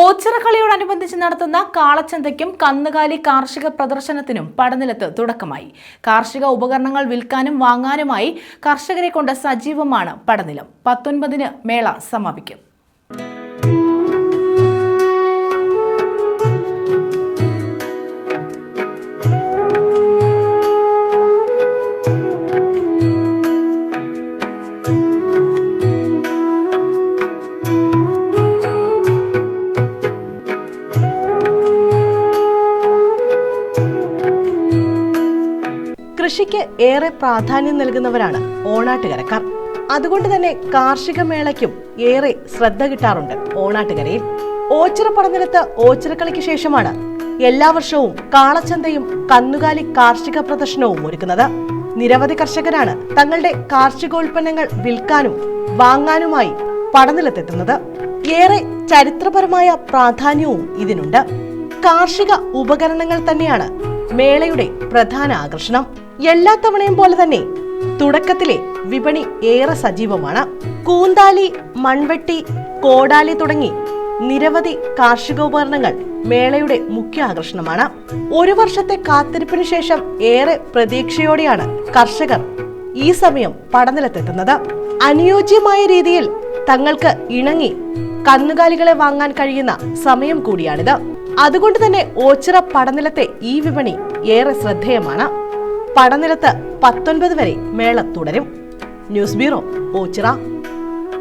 ഓച്ചിറക്കളിയോടനുബന്ധിച്ച് നടത്തുന്ന കാളച്ചന്തയ്ക്കും കന്നുകാലി കാർഷിക പ്രദർശനത്തിനും പടനിലത്ത് തുടക്കമായി. കാർഷിക ഉപകരണങ്ങൾ വിൽക്കാനും വാങ്ങാനുമായി കർഷകരെ കൊണ്ട് സജീവമാണ് പടനിലം പത്തൊൻപതിന് മേള സമാപിക്കും. കൃഷിക്ക് ഏറെ പ്രാധാന്യം നൽകുന്നവരാണ് ഓണാട്ടുകരക്കാർ. അതുകൊണ്ട് തന്നെ കാർഷിക മേളയ്ക്കും ഏറെ ശ്രദ്ധ കിട്ടാറുണ്ട് ഓണാട്ടുകരയിൽ. ഓച്ചിറ പടനിലത്ത് ഓച്ചിറക്കളിക്ക് ശേഷമാണ് എല്ലാ വർഷവും കാളച്ചന്തയും കന്നുകാലി കാർഷിക പ്രദർശനവും ഒരുക്കുന്നത്. നിരവധി കർഷകരാണ് തങ്ങളുടെ കാർഷികോൽപ്പന്നങ്ങൾ വിൽക്കാനും വാങ്ങാനുമായി പടനിലത്തെത്തുന്നത്. ഏറെ ചരിത്രപരമായ പ്രാധാന്യവും ഇതിനുണ്ട്. കാർഷിക ഉപകരണങ്ങൾ തന്നെയാണ് മേളയുടെ പ്രധാന ആകർഷണം. എല്ലാ തവണയും പോലെ തന്നെ തുടക്കത്തിലെ വിപണി ഏറെ സജീവമാണ്. കൂന്താലി മൺവെട്ടി കോടാലി തുടങ്ങി നിരവധി കാർഷികോപകരണങ്ങൾ മേളയുടെ മുഖ്യ ആകർഷണമാണ്. ഒരു വർഷത്തെ കാത്തിരിപ്പിന് ശേഷം ഏറെ പ്രതീക്ഷയോടെയാണ് കർഷകർ ഈ സമയം പടനിലത്തെത്തുന്നത്. അനുയോജ്യമായ രീതിയിൽ തങ്ങൾക്ക് ഇണങ്ങി കന്നുകാലികളെ വാങ്ങാൻ കഴിയുന്ന സമയം കൂടിയാണിത്. അതുകൊണ്ട് തന്നെ ഓച്ചിറ പടനിലത്തെ ഈ വിപണി ഏറെ ശ്രദ്ധേയമാണ്. പടനിലത്ത് പത്തൊൻപത് വരെ മേള തുടരും. News bureau Oachira.